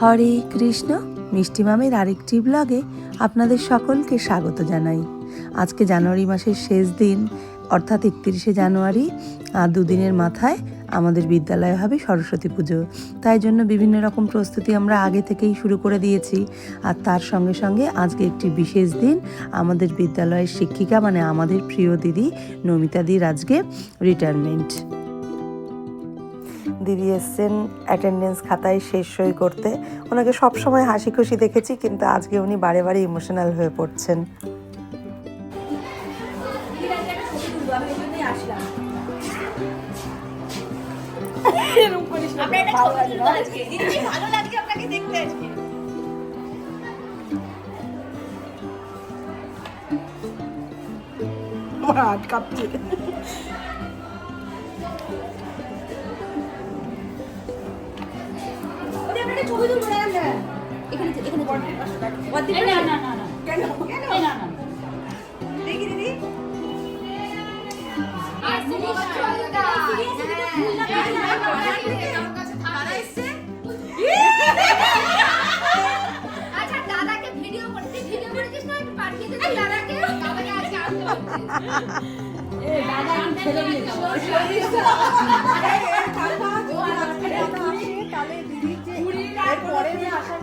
হরে কৃষ্ণ, মিষ্টি মামের আরেকটি ব্লগে আপনাদের সকলকে স্বাগত জানাই। আজকে জানুয়ারি মাসের শেষ দিন, অর্থাৎ একত্রিশে জানুয়ারি আর দুদিনের মাথায় আমাদের বিদ্যালয়ে হবে সরস্বতী পুজো। তাই জন্য বিভিন্ন রকম প্রস্তুতি আমরা আগে থেকেই শুরু করে দিয়েছি। আর তার সঙ্গে সঙ্গে আজকে একটি বিশেষ দিন আমাদের বিদ্যালয়ের শিক্ষিকা মানে আমাদের প্রিয় দিদি নমিতাদির আজকে রিটায়ারমেন্ট দিদি এসছেন অ্যাটেন্ডেন্স খাতায় শেষ সই করতে। ওনাকে সবসময় হাসি খুশি দেখেছি, কিন্তু আজকে উনি বারে বারে ইমোশনাল হয়ে পড়ছেন। ভালো লাগছে আপনাকে দেখতে আজকে ওদের আমরা একটা ছবি তুলবো দাঁড়ান দাঁড়ান এখানে এখানে বদ্দি না না না না কেন কেন না না দেখি দিদি আর আচ্ছা দাদাকে ভিডিও করতে ভিডিও করেছিস না একটু পাঠিয়ে দে দাদাকে দাদাকে আজকে আসতে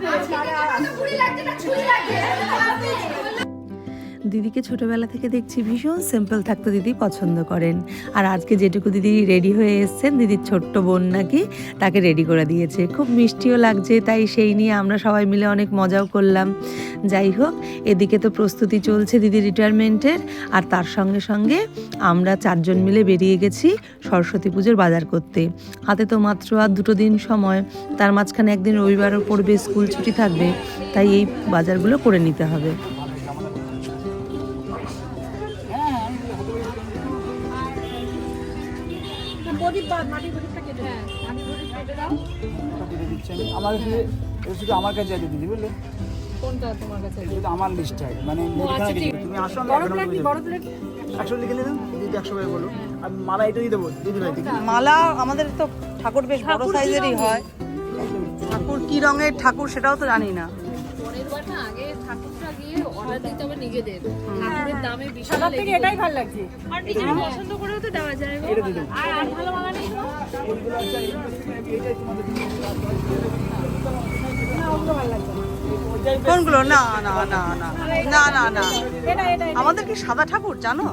বলছিস কুড়ি লাগছে না ছুরি লাগছে দিদিকে ছোটবেলা থেকে দেখছি ভীষণ সিম্পল থাকতে দিদি পছন্দ করেন। আর আজকে যেটুকু দিদি রেডি হয়ে এসছেন, দিদির ছোট্ট বোন নাকি তাকে রেডি করে দিয়েছে। খুব মিষ্টিও লাগছে, তাই সেই নিয়ে আমরা সবাই মিলে অনেক মজাও করলাম। যাই হোক, এদিকে তো প্রস্তুতি চলছে দিদি রিটায়ারমেন্টের আর তার সঙ্গে সঙ্গে আমরা চারজন মিলে বেরিয়ে গেছি সরস্বতী পুজোর বাজার করতে। হাতে তো মাত্র আর দুটো দিন সময়, তার মাঝখানে একদিন রবিবারও পড়বে স্কুল ছুটি থাকবে, তাই এই বাজারগুলো করে নিতে হবে। আমার কাছে এটা শুধু আমার কাছে আছে দিদি বুঝলে? কোনটা তোমার কাছে এটা শুধু আমার লিস্টে আছে মানে তুমি আসো বড় প্লেট বড় প্লেট একশো লিখে নিলাম দিদি একশো করে বলো। আর মালা এটা দিয়ে দেবো দিদি ভাই মালা আমাদের তো ঠাকুর বেশ বড় সাইজেরই হয়। ঠাকুর কি রঙের? ঠাকুর সেটাও তো জানি না। আগে ঠাকুরটা গিয়ে অর্ডার দিতে হবে নিজেদের। ঠাকুরের দামে বিশাল থেকে এটাই ভালো লাগছে। আর নিজের পছন্দ করেও তো দেওয়া যায় আর আর ভালো মালা নেই কোনগুলো? না না না না। না না না। আমাদের কি সাদা ঠাকুর জানো?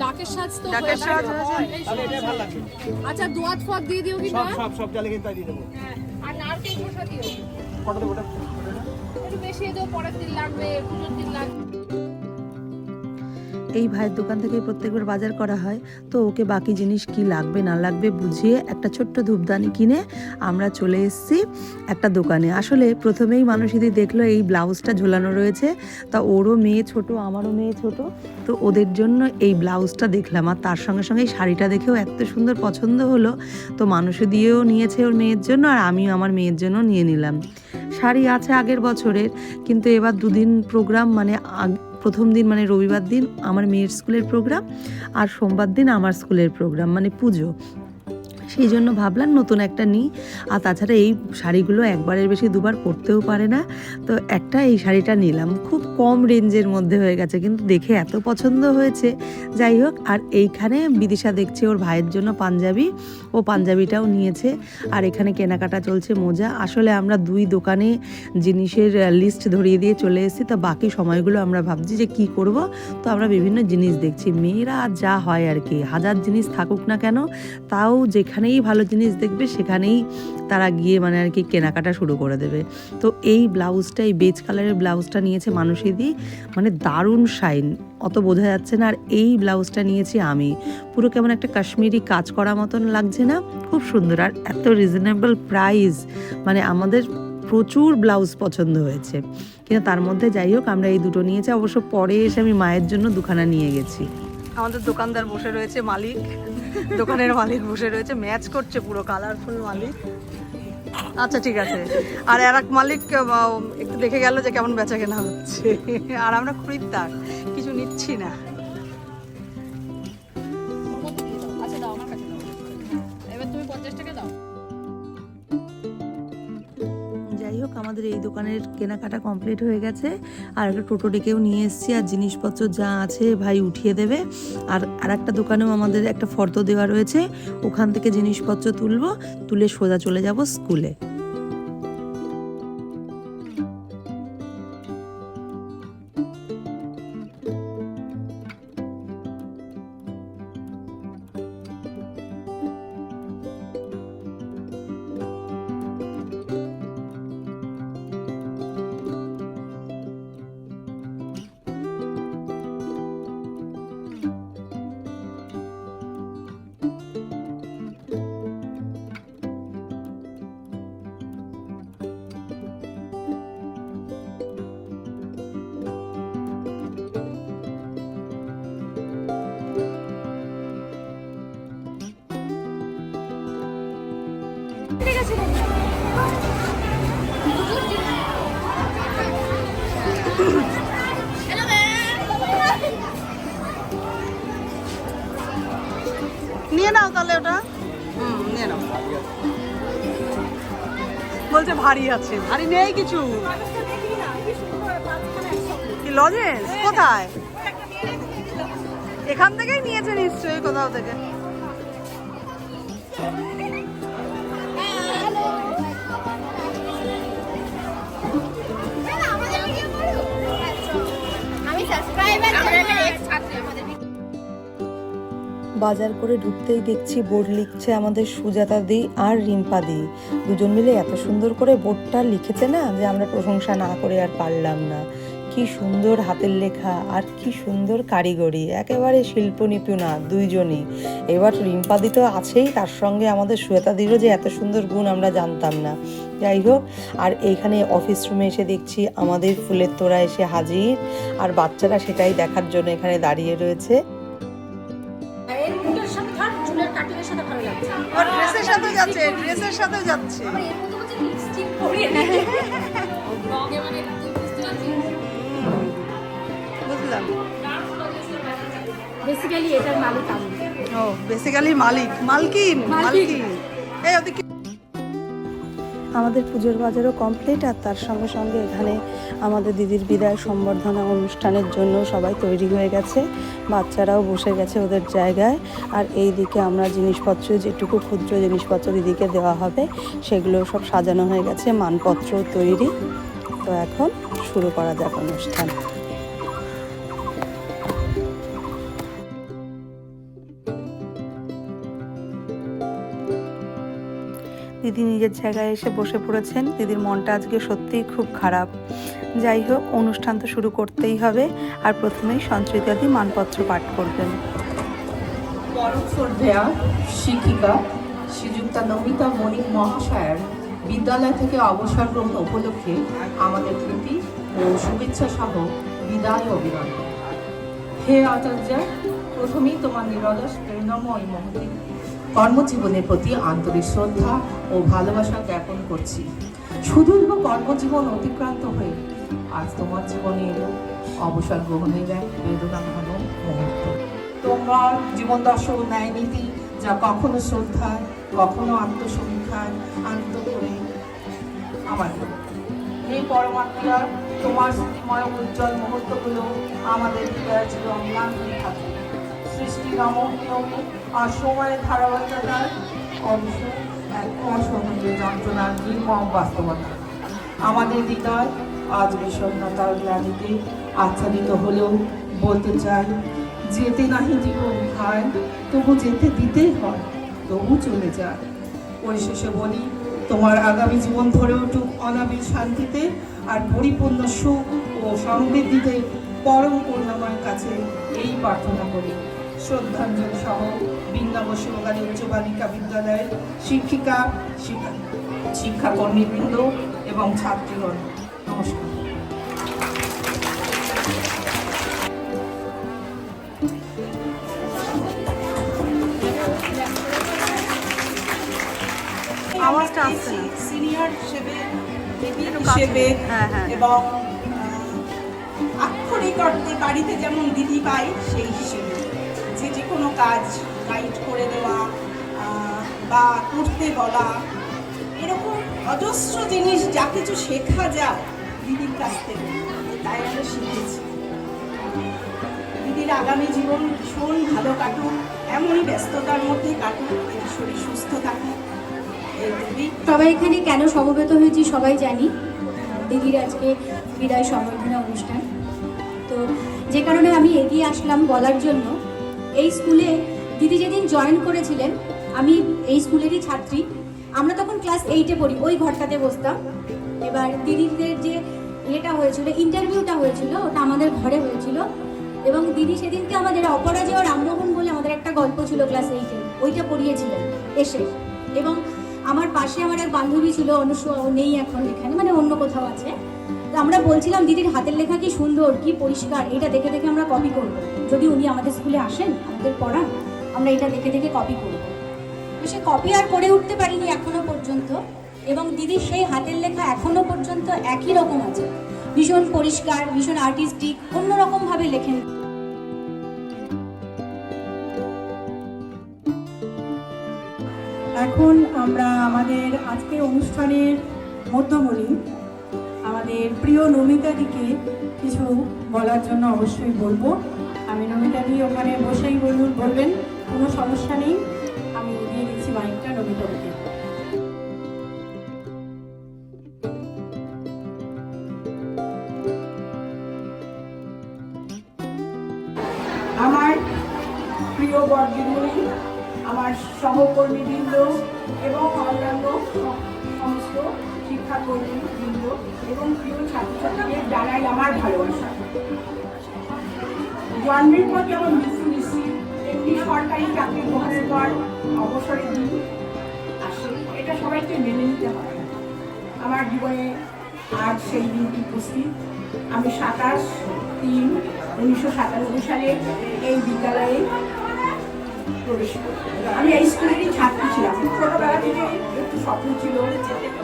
ডাকের সাজ তো ডাকের সাজ ভালো আচ্ছা দোয়াত ফোয়াত দিয়ে দিও কি সব সব সব চালে কিন্তু দিয়ে দেবো। আর নারকেল খোসা দিও। কটা দেবো একটু বেশি দিও পরের দিন লাগবে পুজোর দিন লাগবে। এই ভাইয়ের দোকান থেকে প্রত্যেকবার বাজার করা হয়। তো ওকে বাকি জিনিস কি লাগবে, না লাগবে বুঝিয়ে একটা ছোট্ট ধূপদানি কিনে আমরা চলে এসেছি একটা দোকানে। আসলে প্রথমেই মানুষিদি দেখল এই ব্লাউজটা ঝোলানো রয়েছে, তা ওরও মেয়ে ছোট, আমারও মেয়ে ছোট, তো ওদের জন্য এই ব্লাউজটা দেখলাম। আর তার সঙ্গে সঙ্গে এই শাড়িটা দেখেও এত সুন্দর পছন্দ হলো, তো মানুষ দিয়েও নিয়েছে ওর মেয়ের জন্য আর আমিও আমার মেয়ের জন্য নিয়ে নিলাম। শাড়ি আছে আগের বছরের, কিন্তু এবার দুদিন প্রোগ্রাম মানে প্রথম দিন মানে রবিবার দিন আমার মেয়ের স্কুলের প্রোগ্রাম আর সোমবার দিন আমার স্কুলের প্রোগ্রাম মানে পুজো। সেই জন্য ভাবলাম নতুন একটা নিই। আর তাছাড়া এই শাড়িগুলো একবারের বেশি দুবার পরতেও পারে না। তো একটা এই শাড়িটা নিলাম। খুব কম রেঞ্জের মধ্যে হয়ে গেছে, কিন্তু দেখে এত পছন্দ হয়েছে। যাই হোক, আর এইখানে বিদিশা দেখছে ওর ভাইয়ের জন্য পাঞ্জাবি। ও পাঞ্জাবিটাও নিয়েছে। আর এখানে কেনাকাটা চলছে মোজা। আসলে আমরা দুই দোকানে জিনিসের লিস্ট ধরিয়ে দিয়ে চলে এসেছি। তো বাকি সময়গুলো আমরা ভাবছি যে কি করব। তো আমরা বিভিন্ন জিনিস দেখছি। মেয়েরা যা হয় আর কি। হাজার জিনিস থাকুক না কেন, তাও যেখানেই ভালো জিনিস দেখবে, সেখানেই তারা গিয়ে মানে আর কি কেনাকাটা শুরু করে দেবে। তো এই ব্লাউজটা, এই বেজ কালারের ব্লাউজটা নিয়েছে মানুষেরই মানে দারুণ শাইন। অত বোঝা যাচ্ছে না, আর এই ব্লাউজটা নিয়েছি আমি। পুরো কেমন একটা কাশ্মীরি কাজ করা মতন লাগছে না? খুব সুন্দর। আর এত রিজনেবল প্রাইস মানে আমাদের প্রচুর ব্লাউজ পছন্দ হয়েছে। কিন্তু তার মধ্যে যাই হোক, আমরা এই দুটো নিয়েছি। অবশ্য পরে এসে আমি মায়ের জন্য দুখানা নিয়ে গেছি। আমাদের দোকানদার বসে রয়েছে মালিক। দোকানের মালিক বসে রয়েছে। ম্যাচ করছে পুরো কালারফুল মালিক। আচ্ছা ঠিক আছে। আর আর এক মালিক একটু দেখে গেল যে কেমন বেচা কেনা হচ্ছে। আর আমরা খরিদ্দার, কিছু নিচ্ছি না। আমাদের এই দোকানের কেনাকাটা কমপ্লিট হয়ে গেছে। আর একটা টোটো ডেকেও নিয়ে এসেছি আর জিনিসপত্র যা আছে ভাই উঠিয়ে দেবে। আর আর একটা দোকানেও আমাদের একটা ফর্দ দেওয়া রয়েছে। ওখান থেকে জিনিসপত্র তুলবো, তুলে সোজা চলে যাব স্কুলে। বলছে ভারী আছে। ভারী নেই কিছু। কি লজেন্স কোথায়? এখান থেকেই নিয়েছে নিশ্চয়ই কোথাও থেকে। বাজার করে ঢুকতেই দেখছি বোর্ড লিখছে আমাদের সুজাতা দি আর রিম্পা দি। দুজন মিলে এত সুন্দর করে বোর্ডটা লিখেছে না যে আমরা প্রশংসা না করে আর পারলাম না। কি সুন্দর হাতের লেখা আর কি সুন্দর কারিগরি, একেবারে শিল্প নিপুণা দুইজনই। এবার রিম্পাদি তো আছেই, তার সঙ্গে আমাদের শ্বেতাদিরও যে এত সুন্দর গুণ আমরা জানতাম না। যাই হোক, আর এইখানে অফিস রুমে এসে দেখছি আমাদের ফুলের তোড়া এসে হাজির, আর বাচ্চারা সেটাই দেখার জন্য এখানে দাঁড়িয়ে রয়েছে। যাচ্ছে ড্রেসের সাথেও যাচ্ছে। মানে বুঝলাম। বেসিক্যালি এটার মালিক ও বেসিক্যালি মালিক। মালকিন। মালকিন। এই ওদিকে আমাদের পুজোর বাজারও কমপ্লিট আর তার সঙ্গে সঙ্গে এখানে আমাদের দিদির বিদায় সম্বর্ধনা অনুষ্ঠানের জন্য সবাই তৈরি হয়ে গেছে। বাচ্চারাও বসে গেছে ওদের জায়গায়। আর এই দিকে আমরা জিনিসপত্র, যেটুকু ক্ষুদ্র জিনিসপত্র দিদিকে দেওয়া হবে, সেগুলো সব সাজানো হয়ে গেছে মানপত্র তৈরি। তো এখন শুরু করা যাক অনুষ্ঠান। দিদি নিজের জায়গায় এসে বসে পড়েছেন। দিদির মনটা আজকে সত্যিই খুব খারাপ। যাই হোক, অনুষ্ঠান তো শুরু করতেই হবে আর প্রথমেই সঞ্চয়িতাদি মানপত্র পাঠ করবেন। শিক্ষিকা শ্রীযুক্তা নমিতা মণিক মহাশয়ের বিদ্যালয় থেকে অবসর গ্রহণ উপলক্ষে আমাদের প্রতি ও শুভেচ্ছা সহ বিদায় অভিনন্দন। হে আচার্য, প্রথমেই তোমার নিরলস প্রেরণাময় মহতি। কর্মজীবনের প্রতি আন্তরিক শ্রদ্ধা ও ভালোবাসা জ্ঞাপন করছি। সুদীর্ঘ কর্মজীবন অতিক্রান্ত হয়ে আজ তোমার জীবনে এলো অবসর গ্রহণের এক বেদনা ঘন মুহূর্ত। তোমার জীবন দর্শন ন্যায় নীতি যা কখনো শ্রদ্ধায়, কখনো আত্মসমীক্ষায় আন্ত করে আমার এই পরমাত্মার তোমার স্মৃতিময় উজ্জ্বল মুহূর্তগুলো আমাদের হৃদয়ে অম্লান হয়ে থাকে। সৃষ্টি নমনীয়মে আর সময়ের ধারাবাহিকতার অংশ এক যন্ত্রণার নির্মম বাস্তবতা? আমাদের হৃদয় আজ বিষণ্ণতার গ্লানিতে আচ্ছাদিত হলেও বলতে চাই, যেতে নাহি জীবন ভাই তবু যেতে দিতেই হয়, তবু চলে যায়। পরিশেষে বলি, তোমার আগামী জীবন ধরে উঠুক অনাবিল শান্তিতে আর পরিপূর্ণ সুখ ও সমৃদ্ধিতে পরম করুণাময়ের কাছে এই প্রার্থনা করি। শ্রদ্ধাঞ্জলি সহ বৃন্দাব শিবকালী উচ্চ বালিকা বিদ্যালয়ের শিক্ষিকা শিক্ষা শিক্ষাকর্মীবৃন্দ এবং ছাত্রীগণ নমস্কার। আওয়াজটা আসছে সিনিয়র হিসেবে হিসেবে হ্যাঁ, হ্যাঁ। এবং আক্ষরিক অর্থে বাড়িতে যেমন দিদি পাই সেই হিসেবে। যে যে কোনো কাজ গাইড করে দেওয়া বা করতে বলা, এরকম অজস্র জিনিস, যা কিছু শেখা যায় দিদির কাছ থেকে। তাই আমরা শিখেছি। দিদির আগামী জীবন ভীষণ ভালো কাটুক, এমনই ব্যস্ততার মধ্যে কাটুক দিদির শরীর সুস্থ এইটুকুই সবাই এখানে কেন সমবেত হয়েছি সবাই জানি। দিদির আজকে বিদায় সম্বর্ধনা অনুষ্ঠান। তো যে কারণে আমি এগিয়ে আসলাম বলার জন্য। এই স্কুলে দিদি যেদিন জয়েন করেছিলেন, আমি এই স্কুলেরই ছাত্রী। আমরা তখন ক্লাস এইটে পড়ি, ওই ঘরটাতে বসতাম। এবার দিদিদের যে ইয়েটা হয়েছিল ইন্টারভিউটা হয়েছিল, ওটা আমাদের ঘরে হয়েছিল। এবং দিদি সেদিনকে আমাদের অপরাজয় রামমোহন বলে আমাদের একটা গল্প ছিল ক্লাস এইটে ওইটা পড়িয়েছিলেন এসে। এবং আমার পাশে আমার এক বান্ধবী ছিল অনুসুয়া নেই এখন এখানে মানে অন্য কোথাও আছে। আমরা বলছিলাম, দিদির হাতের লেখা কি সুন্দর, কি পরিষ্কার? এটা দেখে দেখে আমরা কপি করব। যদি উনি আমাদের স্কুলে আসেন, আমাদের পড়ান, আমরা এটা দেখে দেখে কপি করব। তো সে কপি আর করে উঠতে পারিনি এখনও পর্যন্ত এবং দিদির সেই হাতের লেখা এখনও পর্যন্ত একই রকম আছে। ভীষণ পরিষ্কার, ভীষণ আর্টিস্টিক অন্যরকমভাবে লেখেন। এখন আমরা আমাদের আজকের অনুষ্ঠানের মধ্যমণি আমাদের প্রিয় নমিতাদিকে কিছু বলার জন্য অবশ্যই বলব। আমি নমিতাদি, ওখানে বসেই বলুন, বলবেন, কোনো সমস্যা নেই। আমি দিয়ে দিচ্ছি মাইকটা নমিতাদিকে। আমার প্রিয় বর্গিনী আমার সহকর্মীবৃন্দ এবং অন্যান্য স- সমস্ত শিক্ষাকর্মীবৃন্দ এবং প্রিয় ছাত্রছাত্রীদের জানাই আমার ভালোবাসা। জন্মের পর যেমন মৃত্যু নিশ্চিত, তেমনি সরকারি চাকরি গ্রহণের পর অবসরের দিন আসে, এটা সবাইকে মেনে নিতে হয়। আমার জীবনে আজ সেই দিনটি উপস্থিত। আমি সাতাশ তিন উনিশশো সালে এই বিদ্যালয়ে প্রবেশ করি আমি এই স্কুলেরই ছাত্রী ছিলাম। ছোটবেলা থেকে একটু স্বপ্ন ছিল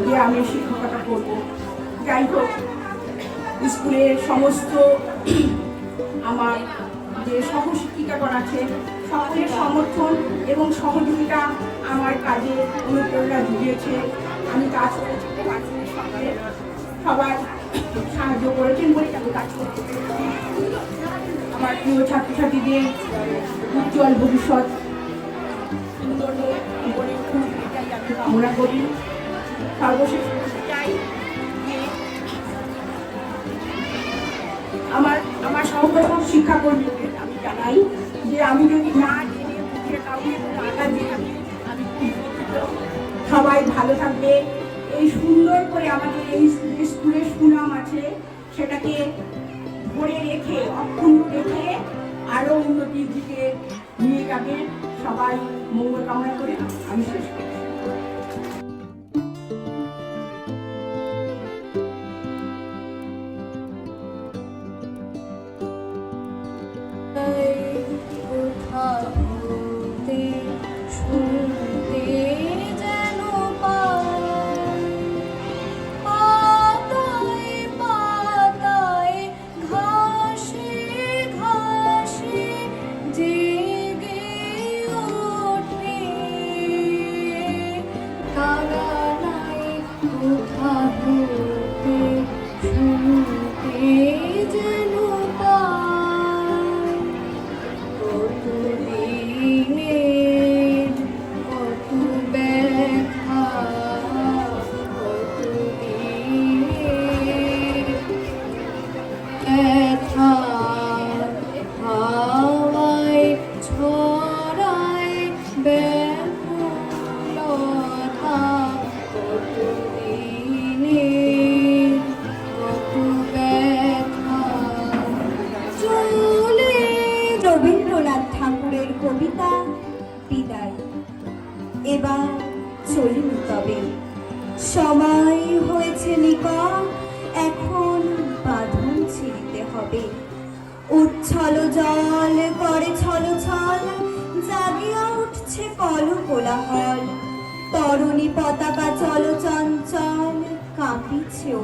যে আমি শিক্ষকতা করব। যাই হোক, স্কুলের সমস্ত আমার যে সহশিক্ষিকাগণ আছে, সকলের সমর্থন এবং সহযোগিতা আমার কাজে অনুপ্রেরণা জুগিয়েছে। আমি কাজ করেছি সবাই সাহায্য করেছেন বলে আমি কাজ করতে। আমার প্রিয় ছাত্রছাত্রীদের উজ্জ্বল ভবিষ্যৎ সুন্দর খুব এটাই আমি কামনা করি। সর্বশেষ চাই যে আমার আমার সহকর্ম শিক্ষাকর্মীদের আমি জানাই যে আমি যদি না জেনে বুঝে কাউকে আমি সবাই ভালো থাকবে। এই সুন্দর করে আমাদের এই স্কুলের সুনাম আছে, সেটাকে ধরে রেখে, অক্ষুণ্ণ রেখে আরও উন্নতির দিকে নিয়ে যাবে। সবাই মঙ্গল কামনা করে আমি শেষ করছি।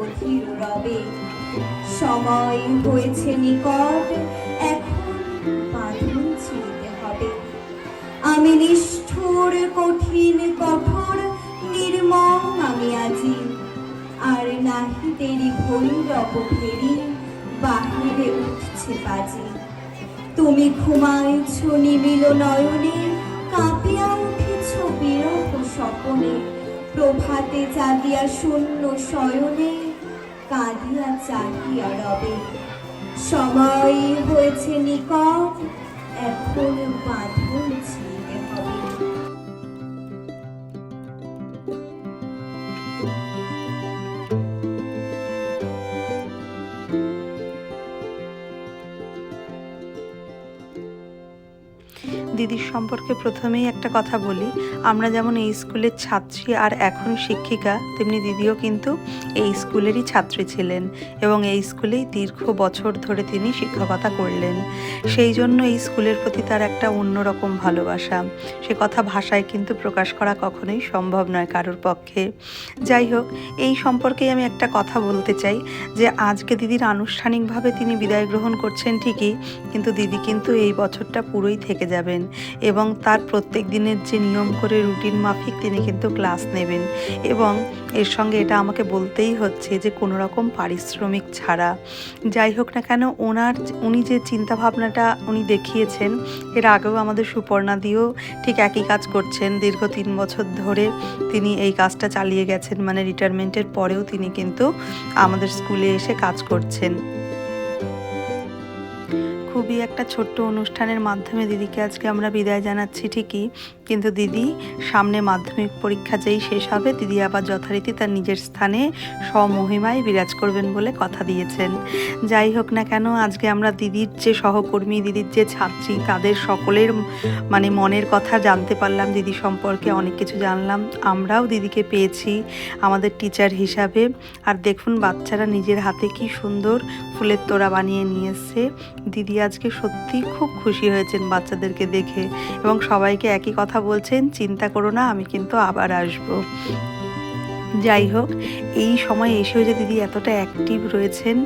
অধীর রবে সময় হয়েছে নিকট, এখন বাঁধন ছিঁড়তে হবে। আমি নিষ্ঠুর, কঠিন, কঠোর, নির্মম আমি আজি। ভৈরব ভেরি বাহিরে উঠছে বাজি। তুমি ঘুমাইছ নিবিল নয়নে, কাঁপিয়া উঠেছ বিরহ স্বপনে। প্রভাতে জাগিয়া শূন্য শয়নে কাঁদিয়া চাহিয়া রবে। সময় হয়েছে নিকট এখন বাঁধন দিদির সম্পর্কে প্রথমেই একটা কথা বলি। আমরা যেমন এই স্কুলের ছাত্রী আর এখন শিক্ষিকা, তেমনি দিদিও কিন্তু এই স্কুলেরই ছাত্রী ছিলেন এবং এই স্কুলেই দীর্ঘ বছর ধরে তিনি শিক্ষকতা করলেন। সেই জন্য এই স্কুলের প্রতি তার একটা অন্যরকম ভালোবাসা। সে কথা ভাষায় কিন্তু প্রকাশ করা কখনোই সম্ভব নয় কারোর পক্ষে। যাই হোক, এই সম্পর্কেই আমি একটা কথা বলতে চাই যে, আজকে দিদির আনুষ্ঠানিকভাবে তিনি বিদায় গ্রহণ করছেন ঠিকই, কিন্তু দিদি কিন্তু এই বছরটা পুরোই থেকে যাবেন। এবং তার প্রত্যেক দিনের যে নিয়ম করে রুটিন মাফিক তিনি কিন্তু ক্লাস নেবেন। এবং এর সঙ্গে এটা আমাকে বলতেই হচ্ছে যে কোনো রকম পারিশ্রমিক ছাড়া। যাই হোক না কেন, ওনার উনি যে চিন্তা ভাবনাটা উনি দেখিয়েছেন, এর আগেও আমাদের সুপর্ণা দিয়েও ঠিক একই কাজ করছেন। দীর্ঘ তিন বছর ধরে তিনি এই কাজটা চালিয়ে গেছেন মানে রিটায়ারমেন্টের পরেও তিনি কিন্তু আমাদের স্কুলে এসে কাজ করছেন। খুবই একটা ছোট্ট অনুষ্ঠানের মাধ্যমে দিদিকে আজকে আমরা বিদায় জানাচ্ছি ঠিকই। কিন্তু দিদি সামনে মাধ্যমিক পরীক্ষা যেই শেষ হবে, দিদি আবার যথারীতি তার নিজের স্থানে স্বমহিমায় বিরাজ করবেন বলে কথা দিয়েছেন। যাই হোক না কেন, আজকে আমরা দিদির যে সহকর্মী, দিদির যে ছাত্রী, তাদের সকলের মানে মনের কথা জানতে পারলাম, দিদি সম্পর্কে অনেক কিছু জানলাম। আমরাও দিদিকে পেয়েছি আমাদের টিচার হিসাবে। আর দেখুন, বাচ্চারা নিজের হাতে কি সুন্দর ফুলের তোড়া বানিয়ে নিয়ে এসছে। দিদি আজকে সত্যি খুব খুশি হয়েছেন বাচ্চাদেরকে দেখে এবং সবাইকে একই কথা বলছেন, চিন্তা করো না, আমি কিন্তু আবার আসব। যাই হোক, এই সময় এসেও যে দিদি এতটা অ্যাক্টিভ রয়েছেন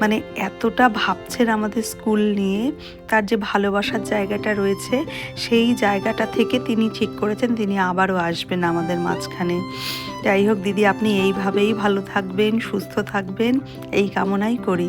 মানে এতটা ভাবছেন আমাদের স্কুল নিয়ে, তার যে ভালোবাসার জায়গাটা রয়েছে, সেই জায়গাটা থেকে তিনি ঠিক করেছেন, তিনি আবারও আসবেন আমাদের মাঝখানে। যাই হোক, দিদি, আপনি এইভাবেই ভালো থাকবেন, সুস্থ থাকবেন, এই কামনাই করি।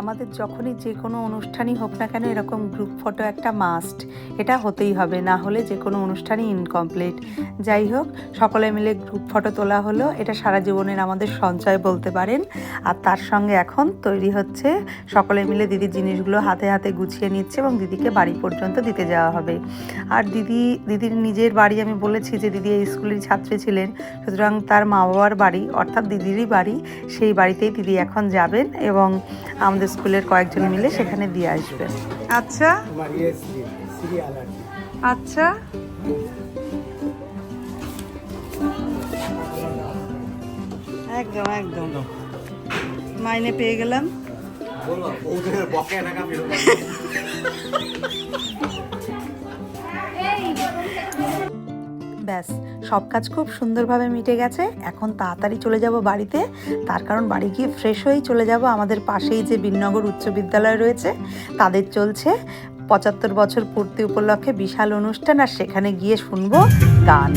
আমাদের যখনই যে কোনো অনুষ্ঠানই হোক না কেন এরকম গ্রুপ ফটো একটা মাস্ট এটা হতেই হবে, না হলে যে কোনো অনুষ্ঠানই ইনকমপ্লিট যাই হোক, সকলে মিলে গ্রুপ ফটো তোলা হলো। এটা সারা জীবনের আমাদের সঞ্চয় বলতে পারেন। আর তার সঙ্গে এখন তৈরি হচ্ছে, সকলে মিলে দিদির জিনিসগুলো হাতে হাতে গুছিয়ে নিচ্ছে এবং দিদিকে বাড়ি পর্যন্ত দিতে যাওয়া হবে। আর দিদি, দিদির নিজের বাড়ি আমি বলেছি যে দিদি এই স্কুলের ছাত্রী ছিলেন, সুতরাং তার মা বাবার বাড়ি, অর্থাৎ দিদিরই বাড়ি, সেই বাড়িতেই দিদি এখন যাবেন এবং আমাদের স্কুলের কয়েকজন মিলে সেখানে দিয়ে আসবে। আচ্ছা। আচ্ছা। একদম একদম। মাইনে পেয়ে গেলাম। ব্যাস, সব কাজ খুব সুন্দরভাবে মিটে গেছে। এখন তাড়াতাড়ি চলে যাব বাড়িতে। তার কারণ বাড়ি গিয়ে ফ্রেশ হয়েই চলে যাব। আমাদের পাশেই যে বিনগর উচ্চ বিদ্যালয় রয়েছে, তাদের চলছে। পঁচাত্তর বছর পূর্তি উপলক্ষে বিশাল অনুষ্ঠান আর সেখানে গিয়ে শুনব গান।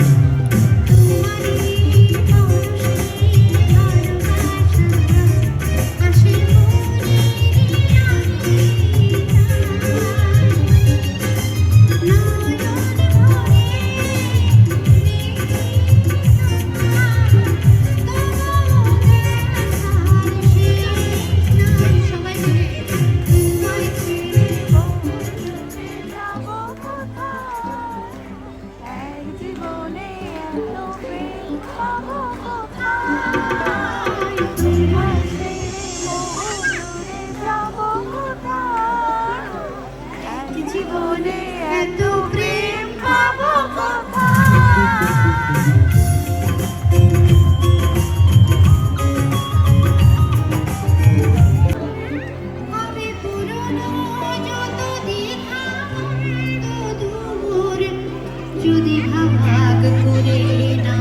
করে না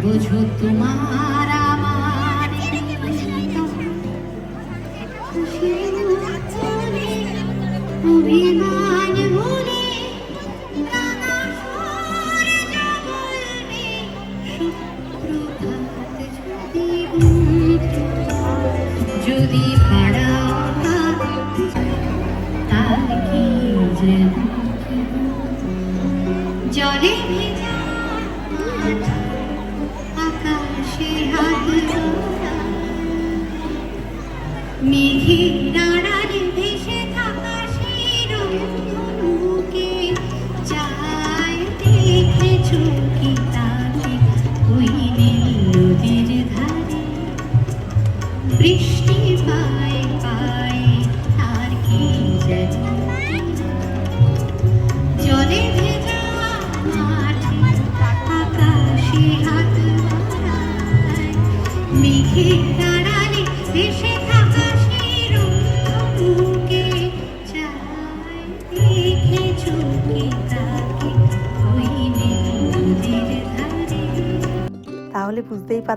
বোঝো তোমার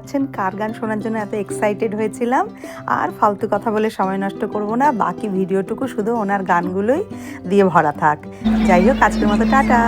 পাচ্ছেন কার গান শোনার জন্য এত এক্সাইটেড হয়েছিলাম। আর ফালতু কথা বলে সময় নষ্ট করব না, বাকি ভিডিওটুকু শুধু ওনার গানগুলোই দিয়ে ভরা থাক। যাই হোক, আজকের মতো টাটা।